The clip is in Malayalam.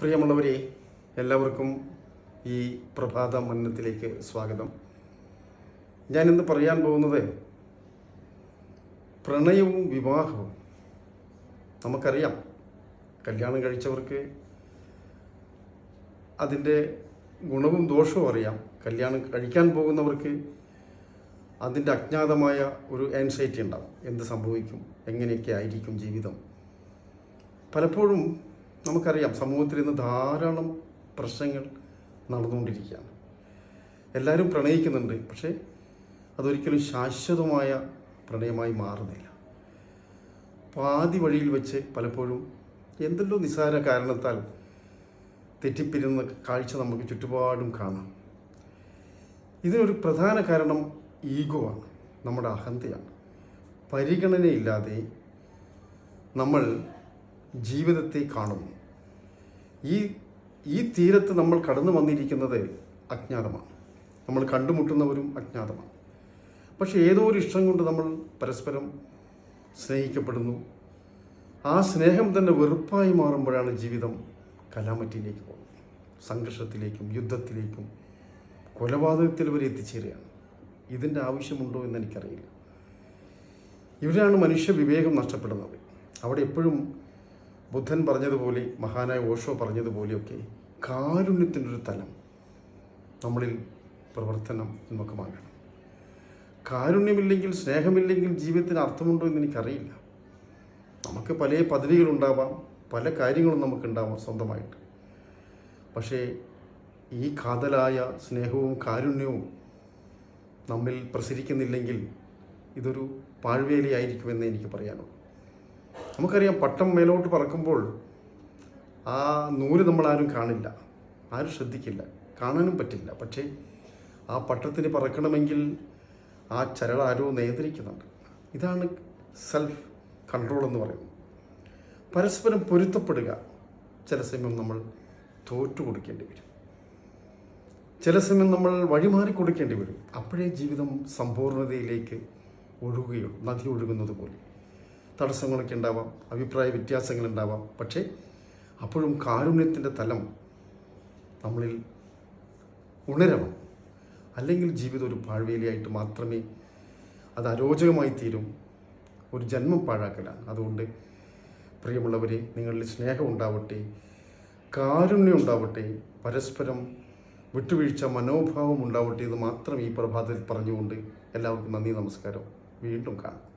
പ്രിയമുള്ളവരെ എല്ലാവർക്കും ഈ പ്രഭാത മന്നത്തിലേക്ക് സ്വാഗതം. ഞാനിന്ന് പറയാൻ പോകുന്നത് പ്രണയവും വിവാഹവും. നമുക്കറിയാം കല്യാണം കഴിച്ചവർക്ക് അതിന്റെ ഗുണവും ദോഷവും അറിയാം. കല്യാണം കഴിക്കാൻ പോകുന്നവർക്ക് അതിന്റെ അജ്ഞാതമായ ഒരു ആൻസൈറ്റി ഉണ്ടാവും. എന്ത് സംഭവിക്കും? എങ്ങനെയൊക്കെ ആയിരിക്കും ജീവിതം? പലപ്പോഴും നമുക്കറിയാം സമൂഹത്തിൽ ഇന്ന് ധാരാളം പ്രശ്നങ്ങൾ നടന്നുകൊണ്ടിരിക്കുകയാണ്. എല്ലാവരും പ്രണയിക്കുന്നുണ്ട് പക്ഷേ അതൊരിക്കലും ശാശ്വതമായ പ്രണയമായി മാറുന്നില്ല. പാതി വഴിയിൽ വെച്ച് പലപ്പോഴും എന്തെല്ലോ നിസ്സാര കാരണത്താൽ തെറ്റിപ്പിരുന്ന കാഴ്ച നമുക്ക് ചുറ്റുപാടും കാണാം. ഇതിനൊരു പ്രധാന കാരണം ഈഗോ ആണ് നമ്മുടെ അഹന്തയാണ് പരിഗണനയില്ലാതെ നമ്മൾ ജീവിതത്തെ കാണുന്നു. ഈ ഈ തീരത്ത് നമ്മൾ കടന്നു വന്നിരിക്കുന്നത് അജ്ഞാതമാണ്. നമ്മൾ കണ്ടുമുട്ടുന്നവരും അജ്ഞാതമാണ്. പക്ഷേ ഏതോ ഒരു ഇഷ്ടം കൊണ്ട് നമ്മൾ പരസ്പരം സ്നേഹിക്കപ്പെടുന്നു. ആ സ്നേഹം തന്നെ വെറുപ്പായി മാറുമ്പോഴാണ് ജീവിതം കലാമറ്റിയിലേക്ക് പോകുന്നത്. സംഘർഷത്തിലേക്കും യുദ്ധത്തിലേക്കും കൊലപാതകത്തിൽ വരെ എത്തിച്ചേരുകയാണ്. ഇതിന്റെ ആവശ്യമുണ്ടോ എന്ന് എനിക്കറിയില്ല. ഇവരാണ് മനുഷ്യ വിവേകം നഷ്ടപ്പെടുന്നത്. അവിടെ എപ്പോഴും ബുദ്ധൻ പറഞ്ഞതുപോലെ മഹാനായ ഓഷോ പറഞ്ഞതുപോലെയൊക്കെ ഒരു തലം നമ്മളിൽ പ്രവർത്തനം നമുക്കുമാകണം കാരുണ്യമില്ലെങ്കിൽ സ്നേഹമില്ലെങ്കിൽ ജീവിതത്തിന് അർത്ഥമുണ്ടോ എന്ന് എനിക്കറിയില്ല. നമുക്ക് പല പദവികളുണ്ടാവാം പല കാര്യങ്ങളും നമുക്കുണ്ടാവാം സ്വന്തമായിട്ട്. പക്ഷേ ഈ കാതലായ സ്നേഹവും കാരുണ്യവും നമ്മിൽ പ്രസരിക്കുന്നില്ലെങ്കിൽ ഇതൊരു പാഴ്വേലിയായിരിക്കുമെന്ന് എനിക്ക് പറയാനുള്ളൂ. നമുക്കറിയാം പട്ടം മേലോട്ട് പറക്കുമ്പോൾ ആ നൂൽ നമ്മൾ ആരും കാണില്ല. ആരും ശ്രദ്ധിക്കില്ല. കാണാനും പറ്റില്ല. പക്ഷേ ആ പട്ടത്തിന് പറക്കണമെങ്കിൽ ആ ചരട് ആരോ നിയന്ത്രിക്കുന്നുണ്ട്. ഇതാണ് സെൽഫ് കൺട്രോൾ എന്ന് പറയുന്നത്. പരസ്പരം പൊരുത്തപ്പെടുക. ചില സമയം നമ്മൾ തോറ്റു കൊടുക്കേണ്ടി വരും. ചില സമയം നമ്മൾ വഴിമാറി കൊടുക്കേണ്ടി വരും. അപ്പോഴേ ജീവിതം സമ്പൂർണതയിലേക്ക് ഒഴുകുകയുള്ളൂ. നദി ഒഴുകുന്നത് പോലെ. തടസ്സങ്ങളൊക്കെ ഉണ്ടാവാം അഭിപ്രായ വ്യത്യാസങ്ങൾ ഉണ്ടാവാം പക്ഷേ അപ്പോഴും കാരുണ്യത്തിന്റെ തലം നമ്മളിൽ ഉണരണം. അല്ലെങ്കിൽ ജീവിതം ഒരു പാഴ്വേലിയായിട്ട് മാത്രമേ അത് അരോചകമായി തീരും. ഒരു ജന്മം പാഴാക്കലാണ്. അതുകൊണ്ട് പ്രിയമുള്ളവരെ നിങ്ങളിൽ സ്നേഹം ഉണ്ടാവട്ടെ കാരുണ്യം ഉണ്ടാവട്ടെ പരസ്പരം വിട്ടുവീഴ്ച മനോഭാവം ഉണ്ടാവട്ടെ എന്ന് മാത്രം ഈ പ്രഭാതത്തിൽ പറഞ്ഞുകൊണ്ട് എല്ലാവർക്കും നന്ദി നമസ്കാരം. വീണ്ടും കാണാം.